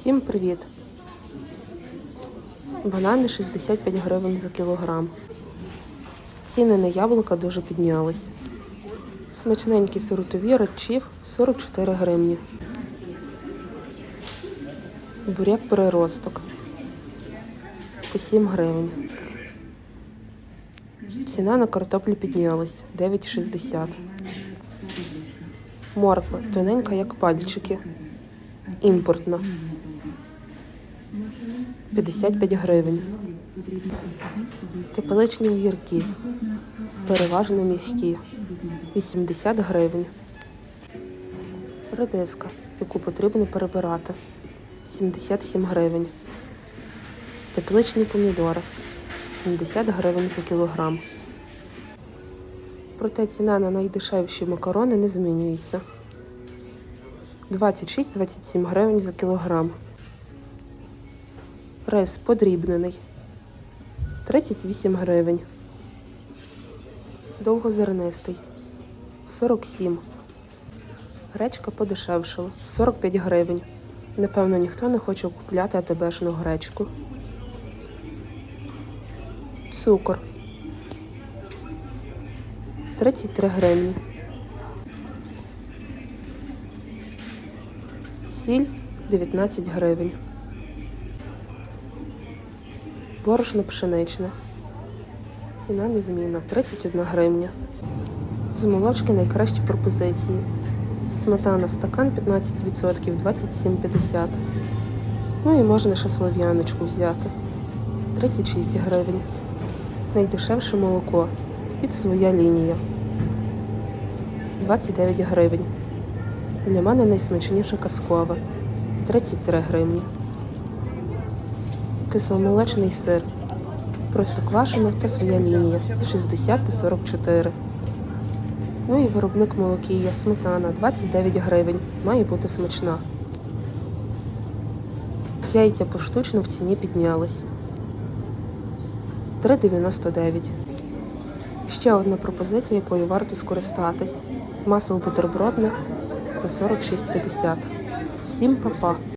Всім привіт! Банани 65 гривень за кілограм. Ціни на яблука дуже піднялись. Смачненькі сиротові речів 44 гривні. Буряк переросток по 7 гривень. Ціна на картоплю піднялась 9,60. Морква тоненька, як пальчики. Імпортна. 55 гривень. Тепличні огірки. Переважно м'які. 80 гривень. Редиска, яку потрібно перебирати. 77 гривень. Тепличні помідори. 70 гривень за кілограм. Проте ціна на найдешевші макарони не змінюється. 26-27 гривень за кілограм. Рис подрібнений. 38 гривень. Довгозернистий. 47. Гречка подешевшала. 45 гривень. Напевно, ніхто не хоче купляти АТБшну гречку. Цукор. 33 гривні. Сіль 19 гривень. Борошно пшеничне. Ціна незмінна 31 гривня. З молочки найкращі пропозиції. Сметана стакан 15% 27,50. Ну і можна ще слов'яночку взяти. 36 гривень. Найдешевше молоко. Під своя лінія. 29 гривень. Для мене найсмачніше казкове 33 гривні. Кисломолочний сир. Просто та своя лінія 60 та 44. Ну і виробник молокія сметана 29 гривень. Має бути смачна. Яйця поштучно в ціні піднялись. 3,99. Ще одна пропозиція, якою варто скористатись. Масло бутербродне за 46,50. Всім па-па!